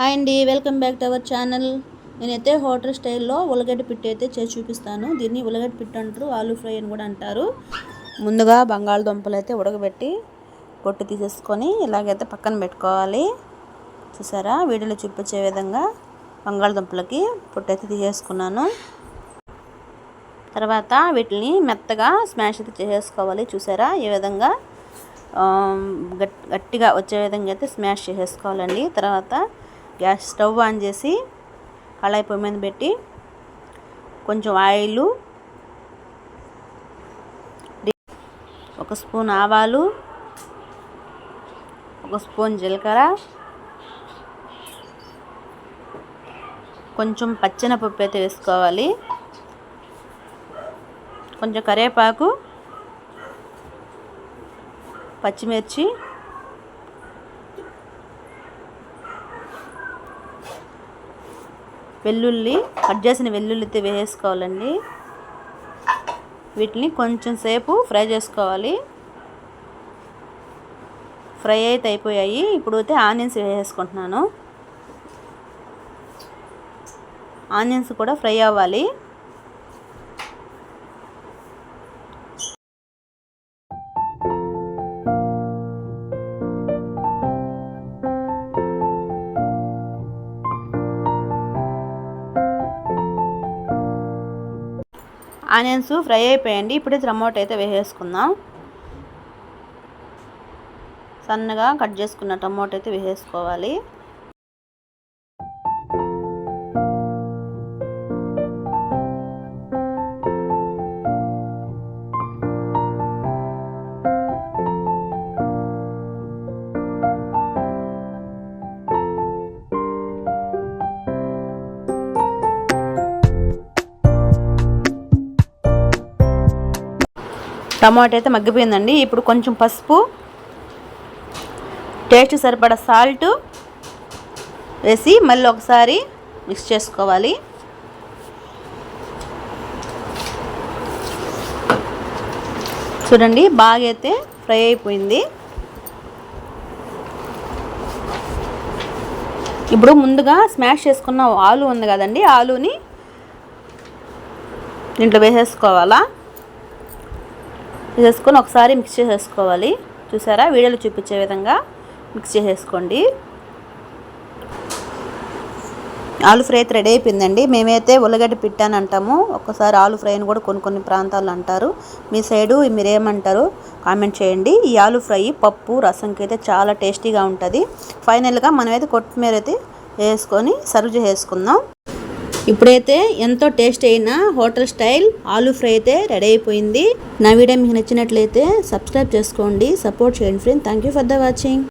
Hi అండి welcome back to our channel. నేనైతే hotel స్టైల్లో ఉల్లగడ్డ పిట్టు అయితే చేసి చూపిస్తాను. దీన్ని ఉల్లగడ్డ పిట్టు అంటారు ఆలూ ఫ్రై అని కూడా అంటారు. ముందుగా బంగాళదుంపలు అయితే ఉడకబెట్టి పొట్టు తీసేసుకొని ఇలాగైతే పక్కన పెట్టుకోవాలి. చూసారా? వీడియోలో చూపించే విధంగా బంగాళదుంపలకి పొట్టు అయితే తీసేసుకున్నాను. తర్వాత వీటిని మెత్తగా స్మాష్ అయితే చేసేసుకోవాలి. చూసారా? ఈ విధంగా గట్టిగా వచ్చే విధంగా అయితే స్మాష్ చేసేసుకోవాలండి. తర్వాత గ్యాస్ స్టవ్ ఆన్ చేసి కళాయి పొయ్యి మీద పెట్టి కొంచెం ఆయిల్ ఒక స్పూన్ ఆవాలు ఒక స్పూన్ జీలకర్ర కొంచెం పచ్చెనపప్పు అయితే వేసుకోవాలి. కొంచెం కరివేపాకు పచ్చిమిర్చి వెల్లుల్లి కట్ చేసిన వెల్లుల్లి అయితే వేసుకోవాలండి. వీటిని కొంచెం సేపు ఫ్రై చేసుకోవాలి. ఫ్రై అయితే అయిపోయాయి. ఇప్పుడు అయితే ఆనియన్స్ వేసేసుకుంటున్నాను. ఆనియన్స్ కూడా ఫ్రై అవ్వాలి. ఆనియన్స్ ఫ్రై అయిపోయండి. ఇప్పుడే టమోటా అయితే వేసేసుకుందాం. సన్నగా కట్ చేసుకున్న టమోటా అయితే వేసేసుకోవాలి. టమాటో అయితే మగ్గిపోయిందండి. ఇప్పుడు కొంచెం పసుపు టేస్ట్ సరిపడా సాల్ట్ వేసి మళ్ళీ ఒకసారి మిక్స్ చేసుకోవాలి. చూడండి బాగా అయితే ఫ్రై అయిపోయింది. ఇప్పుడు ముందుగా స్మాష్ చేసుకున్న ఆలు ఉంది కదండి ఆలుని దీంట్లో వేసేసుకోవాలా? వేసేసుకొని ఒకసారి మిక్స్ చేసేసుకోవాలి. చూసారా? వీడియోలో చూపించే విధంగా మిక్స్ చేసేసుకోండి. ఆలు ఫ్రై అయితే రెడీ అయిపోయిందండి. మేమైతే ఉల్లగడ్డ పిట్టాను అంటాము. ఒక్కసారి ఆలు ఫ్రైని కూడా కొన్ని కొన్ని ప్రాంతాల్లో అంటారు. మీ సైడు మీరేమంటారు? కామెంట్ చేయండి. ఈ ఆలు ఫ్రై పప్పు రసంకి అయితే చాలా టేస్టీగా ఉంటుంది. ఫైనల్గా మనమైతే కొత్తిమీర అయితే వేసుకొని సర్వ్ చేసుకుందాం ఇప్పుడైతే ఎంతో టేస్ట్ అయిన హోటల్ స్టైల్ ఆలూ ఫ్రై అయితే రెడీ అయిపోయింది. నా వీడియో మీకు నచ్చినట్లయితే సబ్స్క్రైబ్ చేసుకోండి సపోర్ట్ చేయండి friend. Thank you for the watching.